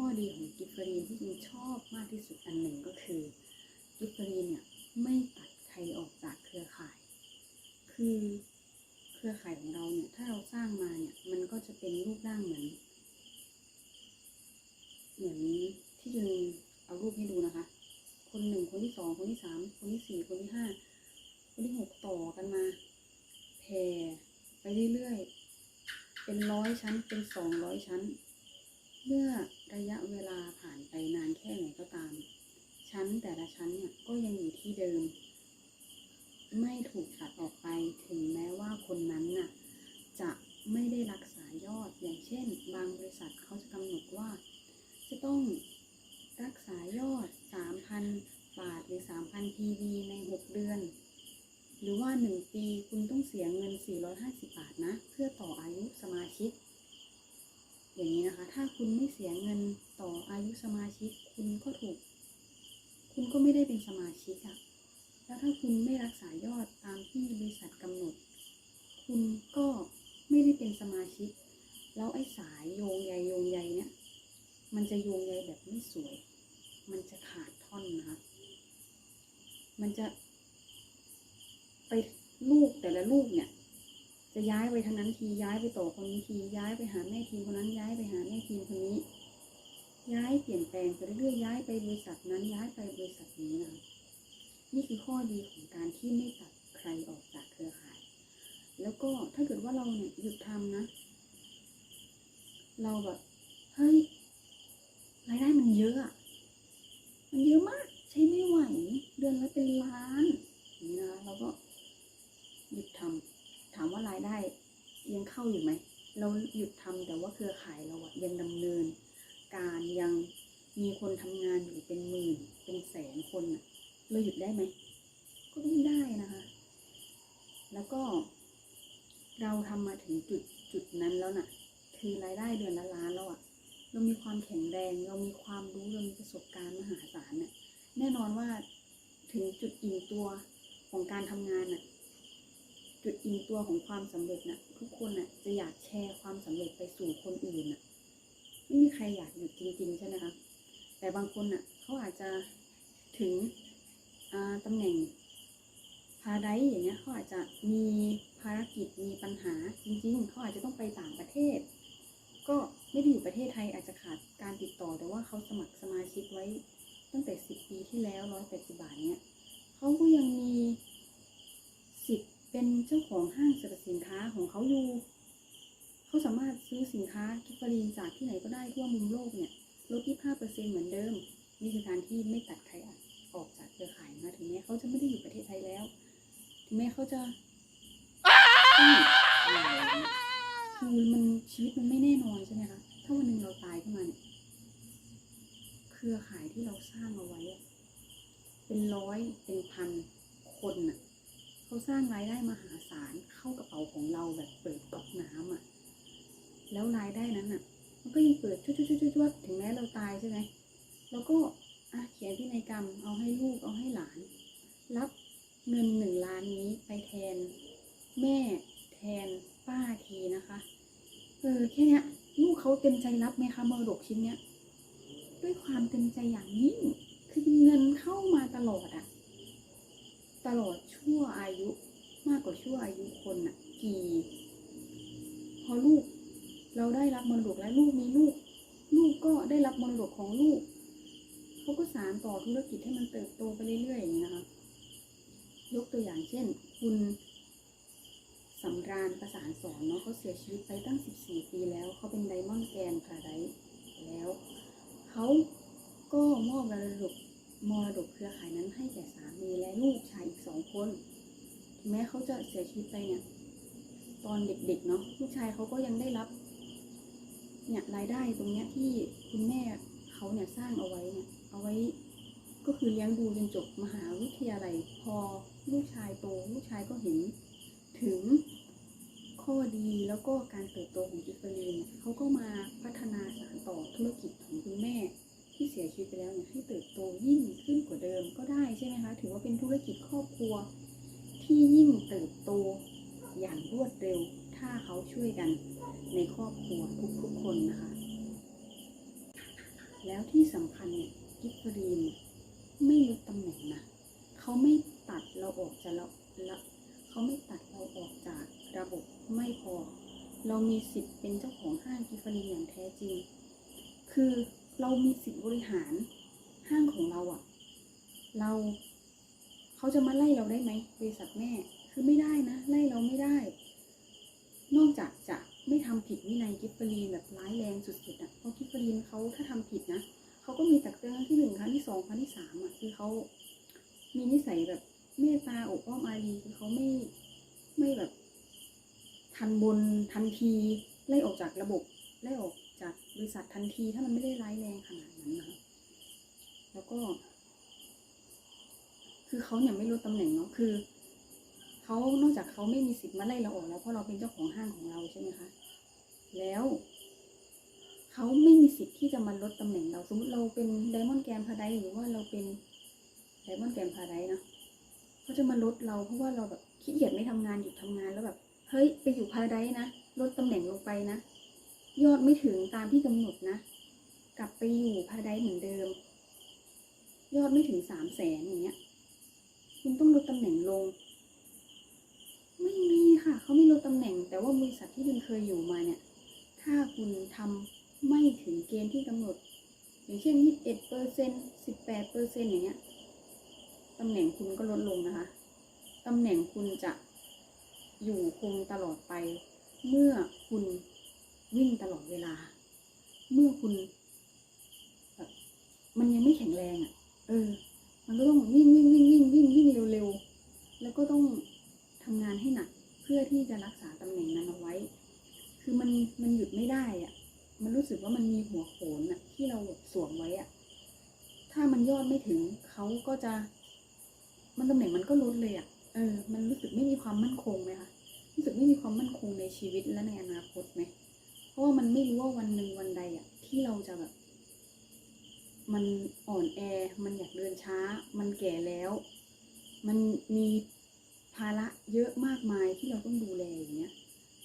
ข้อดีของกิฟเฟอรีนที่จินชอบมากที่สุดอันหนึ่งก็คือกิฟเฟอรีนเนี่ยไม่ตัดใครออกจากเครือข่าย คือเครือข่ายของเราเนี่ยถ้าเราสร้างมาเนี่ยมันก็จะเป็นรูปร่างเหมือนเหมือนที่จินเอารูปให้ดูนะคะ คนหนึ่งคนที่สองคนที่สามคนที่สี่คนที่ห้าคนที่หกต่อกันมาแผ่ไปเรื่อยๆเป็นร้อยชั้นเป็นสองร้อยชั้น เมื่อระยะเวลาผ่านไปนานแค่ไหนก็ตาม ชั้นแต่ละชั้นเนี่ยก็ยังอยู่ที่เดิม ไม่ถูกตัดออกไปถึงแม้ว่าคนนั้นน่ะจะไม่ได้รักษายอดอย่างเช่น บางบริษัทเขาจะกำหนดว่า จะต้องรักษายอด 3,000 บาทหรือ 3,000 PV ใน 6 เดือน หรือว่า 1 ปีคุณต้องเสียเงิน 450 บาทนะ เพื่อต่ออายุสมาชิก อย่างนี้นะคะ ถ้าคุณไม่เสียเงินต่ออายุสมาชิก คุณก็ถูก คุณก็ไม่ได้เป็นสมาชิกอะแล้วถ้าคุณไม่รักษายอดตามที่บริษัทกำหนด คุณก็ไม่ได้เป็นสมาชิก แล้วไอ้สายโยงใยโยงใยเนี่ย มันจะโยงใยแบบไม่สวย มันจะขาดท่อนนะคะ มันจะไปลูกแต่ละลูกเนี่ย จะย้ายไปทางนั้นทีย้ายไปต่อคนนี้ทีย้ายไปหาแม่ทีมคนนั้นย้ายไปหาแม่ทีมคนนี้ ย้ายเปลี่ยนแปลงไปเรื่อยๆย้ายไปบริษัทนั้นย้ายไปบริษัทนี้นะนี่คือข้อดีของการที่ไม่ตัดใครออกจากเครือข่าย แล้วก็ถ้าเกิดว่าเราเนี่ยหยุดทำนะ เราแบบเฮ้ยรายได้มันเยอะอะมันเยอะมากใช้ไม่ไหว เดือนละเป็นล้านอย่างนี้นะเราก็หยุดทำ ถามว่ารายได้ยังเข้าอยู่ไหม เราหยุดทำแต่ว่าเครือข่ายเราอะยังดำเนิน การยังมีคนทำงานอยู่เป็นหมื่นเป็นแสนคนอะเราหยุดได้ไหมก็ไม่ได้นะคะ แล้วก็ เราทำมาถึงจุดจุดนั้นแล้วน่ะ คือรายได้เดือนละล้านแล้วอะเรามีความแข็งแรง เรามีความรู้เรามีประสบการณ์มหาศาลเนี่ยแน่นอนว่าถึงจุดอิ่มตัวของการทำงานน่ะ จุดอิ่มตัวของความสำเร็จน่ะ ทุกคนน่ะจะอยากแชร์ความสำเร็จไปสู่คนอื่นน่ะไม่มีใครอยากหยุดจริงๆใช่ไหมคะแต่บางคนน่ะเขาอาจจะถึงตำตำแหน่งพาไดอย่างเงี้ยเขาอาจจะมีภารกิจมีปัญหาจริงๆ สินค้ากิฟฟรีนจากที่ไหนก็ได้ทั่วมุมโลกเนี่ยลด25%เซ็นเหมือนเดิมนี่คือการที่ไม่ตัดใครออกจากเครือข่ายนะถึงแม้เขาจะไม่ได้อยู่ประเทศไทยแล้ว ถึงแม้เขาจะอืมคือมันชีวิตมันไม่แน่นอนใช่ไหมคะถ้าวันหนึ่งเราตายขึ้นมาเนี่ยเครือข่ายที่เราสร้างเอาไว้ เป็นร้อยเป็นพันคนน่ะเขาสร้างรายได้มหาศาลเข้ากระเป๋าของเราแบบเปิดก๊อกน้ำอะ แล้วรายได้นั้นอะ มันก็ยังเปิดชุดๆๆๆถึงแม้เราตายใช่ไหมเราก็อะเขียนพินัยกรรมเอาให้ลูกเอาให้หลาน รับเงินหนึ่งล้านนี้ไปแทน แม่แทนป้าทีนะคะเออแค่เนี้ยลูกเขาเต็มใจรับไหมคะมรดกชิ้นเนี้ยด้วยความเต็มใจอย่างยิ่งคือเงินเข้ามาตลอดอะตลอดชั่วอายุมากกว่าชั่วอายุคนอะกี่ พอลูก เราได้รับมรดกแล้วลูกมีลูก ลูกก็ได้รับมรดกของลูกเขาก็สานต่อธุรกิจให้มันเติบโตไปเรื่อยๆอย่างนี้นะคะยกตัวอย่างเช่น คุณสำราญประสานสอนเนาะเขาเสียชีวิตไปตั้ง 14 ปีแล้วเขาเป็นไดมอนด์แกนพาราไดแล้วเขาก็มอบมรดกมรดกเครือข่ายนั้นให้แก่สามีและลูกชายอีกสองคนถึงแม้เขาจะเสียชีวิตไปเนี่ยตอนเด็กๆเนาะลูกชายเขาก็ยังได้รับ เนี่ยรายได้ตรงเนี้ยที่คุณแม่เขาเนี่ยสร้างเอาไว้เนี่ยเอาไว้ ก็คือเลี้ยงดูจนจบมหาวิทยาลัย พอลูกชายโตลูกชายก็เห็นถึงข้อดีแล้วก็การเติบโตของจิฟเฟอรีนเนี่ยเขาก็มาพัฒนาสานต่อธุรกิจของคุณแม่ที่เสียชีวิตไปแล้วเนี่ยให้เติบโตยิ่งขึ้นกว่าเดิมก็ได้ใช่ไหมคะถือว่าเป็นธุรกิจครอบครัวที่ยิ่งเติบโตอย่างรวดเร็ว ถ้าเขาช่วยกันในครอบครัวทุกๆคนนะคะ แล้วที่สำคัญเนี่ยกิฟฟรีนไม่ลดตำแหน่งนะเขาไม่ตัดเราออกจากเราเขาไม่ตัดเราออกจากระบบไม่พอ เรามีสิทธิ์เป็นเจ้าของห้างกิฟฟรีนอย่างแท้จริง คือเรามีสิทธิ์บริหารห้างของเราอะเราเขาจะมาไล่เราได้ไหมบริษัทแม่คือไม่ได้นะ ไล่เราไม่ได้ นอกจากจะไม่ทำผิดวินัยกิฟฟรีนแบบร้ายแรงสุดๆอะเพราะกิฟฟรีนเขาถ้าทำผิดนะเขาก็มีตักเตือนครั้งที่หนึ่งครั้งที่สองครั้งที่สามอะคือเขามีนิสัยแบบเมตตาอบอ้อมอารีคือเขาไม่ไม่แบบทันบนทันทีไล่ออกจากระบบไล่ออกจากบริษัททันทีถ้ามันไม่ได้ร้ายแรงขนาดนั้นนะคะแล้วก็ คือเขาเนี่ยไม่ลดตำแหน่งเนาะคือ เขานอกจากเขาไม่มีสิทธิ์มาไล่เราออกแล้วเพราะเราเป็นเจ้าของห้างของเราใช่ไหมคะ แล้วเขาไม่มีสิทธิ์ที่จะมาลดตำแหน่งเราสมมติเราเป็นไดมอนด์แกรมพาไดหรือว่าเราเป็นไดมอนด์แกรมพาไดนะเขาจะมาลดเราเพราะว่าเราแบบขี้เกียจไม่ทำงานหยุดทำงานแล้วแบบเฮ้ยไปอยู่พาไดนะลดตำแหน่งลงไปนะ ยอดไม่ถึงตามที่กำหนดนะ กลับไปอยู่พาไดเหมือนเดิม ยอดไม่ถึงสามแสนอย่างเงี้ย คุณต้องลดตำแหน่งลง ค่ะเขาไม่ลดตำแหน่ง แต่ว่าบริษัทที่คุณเคยอยู่มาเนี่ย ถ้าคุณทำไม่ถึงเกณฑ์ที่กำหนด อย่างเช่น21เอ็ดเปอร์เซ็น18เปอร์เซ็นอย่างเงี้ยตำแหน่งคุณก็ลดลงนะคะตำแหน่งคุณจะอยู่คงตลอดไป เมื่อคุณวิ่งตลอดเวลา เมื่อคุณมันยังไม่แข็งแรงอะ่ะ เออ มันก็ต้องวิ่งวิ่งวิ่งวิ่งวิ่งวิ่งเร็วๆ แล้วก็ต้องทำงานให้หนัก เพื่อที่จะรักษาตำแหน่งนั้นเอาไว้ คือมันมันหยุดไม่ได้อะ่ะ มันรู้สึกว่ามันมีหัวโขนอะ ที่เราสวมไว้อะ ถ้ามันยอดไม่ถึงเขาก็จะ มันตำแหน่งมันก็ลดเลยอะ เออ มันรู้สึกไม่มีความมั่นคงไหมคะรู้สึกไม่มีความมั่นคงในชีวิตและในอนาคตไหมเพราะว่ามันไม่รู้ว่าวันหนึ่งวันใดอะ ที่เราจะแบบมันอ่อนแอ มันอยากเดินช้า มันแก่แล้ว มันมี ภาระเยอะมากมายที่เราต้องดูแลอย่างเงี้ย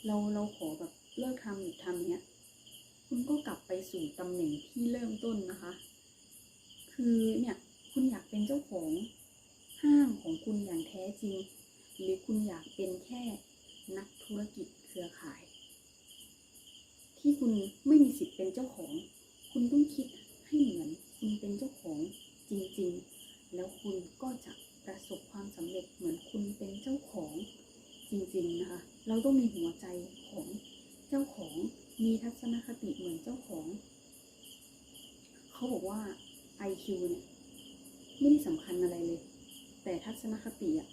เราเราขอแบบเลิกทำหยุดทำเนี้ยคุณก็กลับไปสู่ตำแหน่งที่เริ่มต้นนะคะ คือเนี่ยคุณอยากเป็นเจ้าของห้างของคุณอย่างแท้จริง หรือคุณอยากเป็นแค่นักธุรกิจเครือข่าย ที่คุณไม่มีสิทธิ์เป็นเจ้าของ คุณต้องคิดให้เหมือนคุณเป็นเจ้าของจริง ๆ แล้วคุณก็จะ ประสบความสำเร็จเหมือนคุณเป็นเจ้าของจริงๆนะคะ เราต้องมีหัวใจของเจ้าของ มีทัศนคติเหมือนเจ้าของ เขาบอกว่า IQ เนี่ยไม่ได้สำคัญอะไรเลย แต่ทัศนคติอะ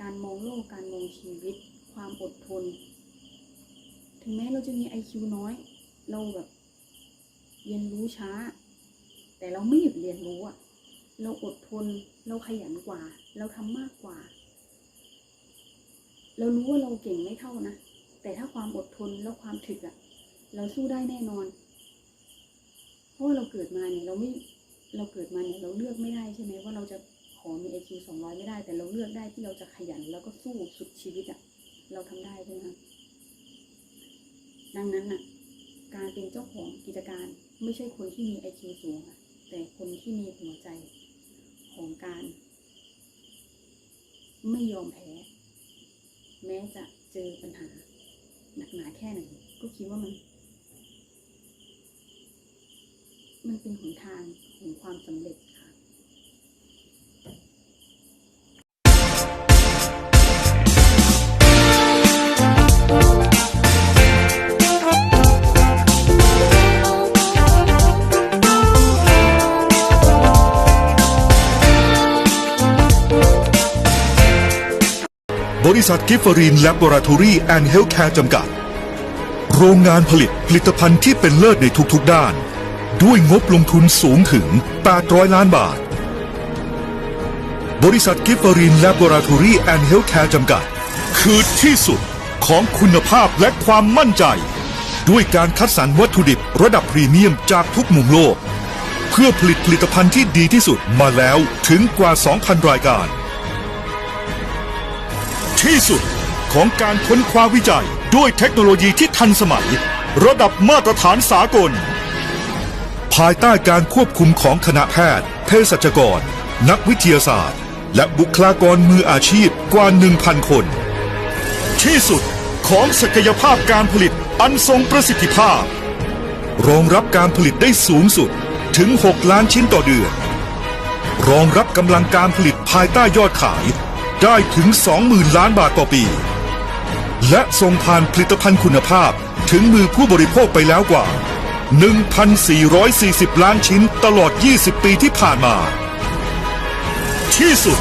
การมองโลก การมองชีวิต ความอดทน ถึงแม้เราจะมี IQ น้อย เราแบบเรียนรู้ช้า แต่เราไม่หยุดเรียนรู้อะ เราอดทน เราขยันกว่า เราทำมากกว่า เรารู้ว่าเราเก่งไม่เท่านะ แต่ถ้าความอดทนแล้วความถึกอะเราสู้ได้แน่นอน เพราะว่าเราเกิดมาเนี่ยเราไม่ เราเกิดมาเนี่ยเราเลือกไม่ได้ใช่ไหมว่าเราจะขอมี IQ สองร้อยไม่ได้ แต่เราเลือกได้ที่เราจะขยันแล้วก็สู้สุดชีวิตอะเราทำได้ใช่ไหมคะดังนั้นน่ะ การเป็นเจ้าของกิจการไม่ใช่คนที่มี IQ สูงค่ะแต่คนที่มีหัวใจ ของการ ไม่ยอมแพ้ แม้จะเจอปัญหา หนักหนาแค่ไหนก็คิดว่ามัน มันเป็นหนทางของความสำเร็จค่ะ บริษัทกิฟฟรีนแลบอราทอรี่แอนด์เฮลท์แคร์จำกัด โรงงานผลิตผลิตภัณฑ์ที่เป็นเลิศในทุกๆด้าน ด้วยงบลงทุนสูงถึง 800 ล้านบาท บริษัทกิฟฟรีนแลบอราทอรี่แอนด์เฮลท์แคร์จำกัด คือที่สุดของคุณภาพและความมั่นใจ ด้วยการคัดสรรวัตถุดิบระดับพรีเมียมจากทุกมุมโลก เพื่อผลิตผลิตภัณฑ์ที่ดีที่สุดมาแล้วถึงกว่า 2,000 รายการ ที่สุดของการค้นคว้าวิจัยด้วยเทคโนโลยีที่ทันสมัย ระดับมาตรฐานสากล ภายใต้การควบคุมของคณะแพทย์เภสัชกร นักวิทยาศาสตร์ และบุคลากรมืออาชีพกว่า 1,000 คน ที่สุดของศักยภาพการผลิตอันทรงประสิทธิภาพ รองรับการผลิตได้สูงสุดถึง 6 ล้านชิ้นต่อเดือน รองรับกำลังการผลิตภายใต้ยอดขาย ได้ถึง 20,000 ล้านบาทต่อปี และส่งผ่านผลิตภัณฑ์คุณภาพถึงมือผู้บริโภคไปแล้วกว่า 1,440 ล้านชิ้นตลอด 20 ปีที่ผ่านมา ที่สุด